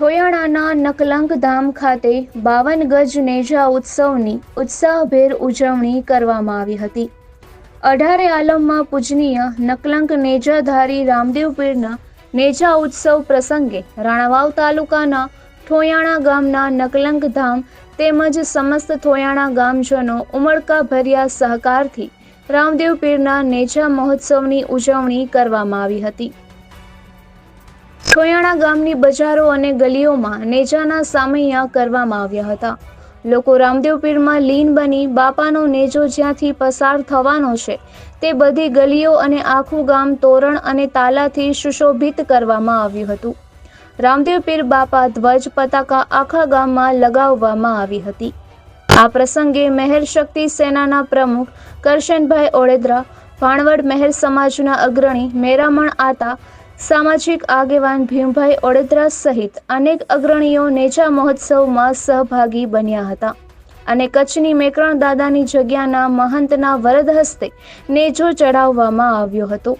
ઠોયાણાના નકલંક ધામ ખાતે બાવન ગજ નેજા ઉત્સવની ઉત્સાહભેર ઉજવણી કરવામાં આવી હતી. અઢારે આલમમાં પૂજનીય નકલંક નેજાધારી રામદેવ પીરના નેજા ઉત્સવ પ્રસંગે રાણાવાવ તાલુકાના ઠોયાણા ગામના નકલંક ધામ તેમજ સમસ્ત થોયાણા ગામજનો ઉમળકાભર્યા સહકારથી રામદેવ પીરના નેજા મહોત્સવની ઉજવણી કરવામાં આવી હતી. છોયાણા ગામની બજારો અને ગલીઓમાં નેજાના સામૈયા કરવામાં આવ્યા હતા. લોકો રામદેવપીરમાં લીન બની બાપાનો નેજો જ્યાંથી પસાર થવાનો છે, તે બધી ગલીઓ અને આખું ગામ તોરણ અને તાલાથી સુશોભિત કરવામાં આવ્યું હતું. રામદેવપીર બાપા ધ્વજ પતાકા આખા ગામમાં લગાવવામાં આવી હતી. આ પ્રસંગે મહેર શક્તિ સેનાના પ્રમુખ કરશનભાઈ ઓળેદરા ભાણવડ મહેર સમાજના અગ્રણી મેરામણ આતા સામાજિક આગેવાન ભીમભાઈ ઓડેદરા સહિત અનેક અગ્રણીઓ નેજા મહોત્સવમાં સહભાગી બન્યા હતા. અને કચ્છની મેકરણ દાદાની જગ્યાના મહંતના વરદ હસ્તે નેજો ચડાવવામાં આવ્યો હતો.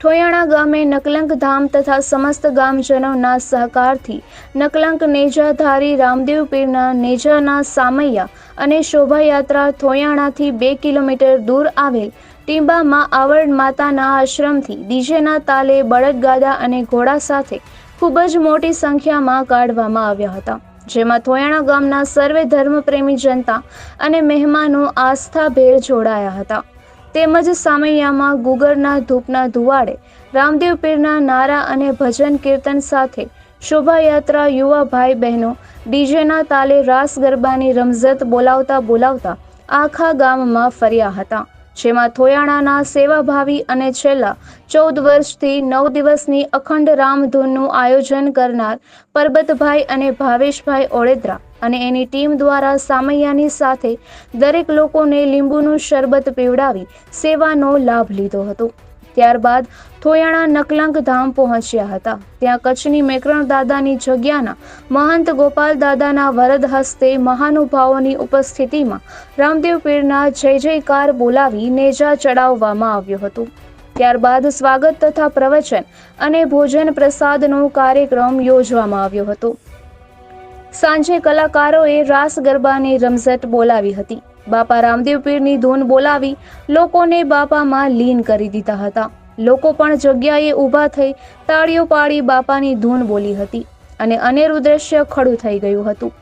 ઠોયાણા ગામે નકલંક ધામ તથા સમસ્ત ગામજનોના સહકારથી નકલંક નેજાધારી રામદેવ પીરના નેજાના સામૈયા અને શોભાયાત્રા થોયાણાથી બે કિલોમીટર દૂર આવેલ ટીંબામાં આવડ માતાના આશ્રમથી ડીજેના તાલે બળદગાડા અને ઘોડા સાથે ખૂબ જ મોટી સંખ્યામાં કાઢવામાં આવ્યા હતા. જેમાં થોયાણા ગામના સર્વે ધર્મપ્રેમી જનતા અને મહેમાનો આસ્થાભેર જોડાયા હતા. તેમજ સામૈયામાં ગુગરના ધૂપના ધુવાડે, રામદેવ પીરના નારા અને ભજન કીર્તન સાથે શોભાયાત્રા યુવા ભાઈ બહેનો ડીજેના તાલે રાસ ગરબાની રમઝત બોલાવતા બોલાવતા આખા ગામમાં ફર્યા હતા. જેમાં થોયાણાના સેવાભાવી અને છેલ્લા ચૌદ વર્ષથી નવ દિવસની અખંડ રામધૂનનું આયોજન કરનાર પરબતભાઈ અને ભાવેશભાઈ ઓળેદરા અને એની ટીમ દ્વારા સામૈયાની સાથે દરેક લોકોને લીંબુનું શરબત પીવડાવી સેવાનો લાભ લીધો હતો. ત્યારબાદ થોયાણા નકલંક ધામ પહોંચ્યા હતા. ત્યાં કચ્છની મેકરણ દાદાની જગ્યાના મહંત ગોપાલ દાદાના વરદ હસ્તે મહાનુભાવોની ઉપસ્થિતિમાં રામદેવ પીરના જય જયકાર બોલાવી નેજા ચડાવવામાં આવ્યો હતો. ત્યારબાદ સ્વાગત તથા પ્રવચન અને ભોજન પ્રસાદનો કાર્યક્રમ યોજવામાં આવ્યો હતો. સાંજે કલાકારોએ રાસ ગરબાની રમઝટ બોલાવી હતી. બાપા રામદેવ પીરની ધૂન બોલાવી લોકોને બાપામાં લીન કરી દીધા હતા. લોકો પણ જગ્યાએ ઊભા થઈ તાળીઓ પાડી બાપાની ધૂન બોલી હતી અને અનેરું દ્રશ્ય ખડું થઈ ગયું હતું.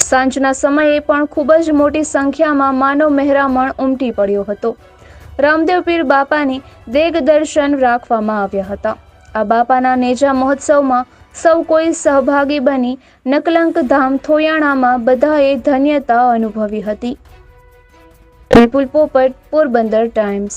સાંજના સમયે પણ ખૂબ જ મોટી સંખ્યામાં માનવ મહેરામણ ઉમટી પડ્યો હતો. રામદેવ પીર બાપાને દેગ દર્શન રાખવામાં આવ્યા હતા. આ બાપાના નેજા મહોત્સવમાં સૌ કોઈ સહભાગી બની નકલંક ધામ થોયાણામાં બધાએ ધન્યતા અનુભવી હતી. વિપુલ પોપટ પોરબંદર ટાઈમ્સ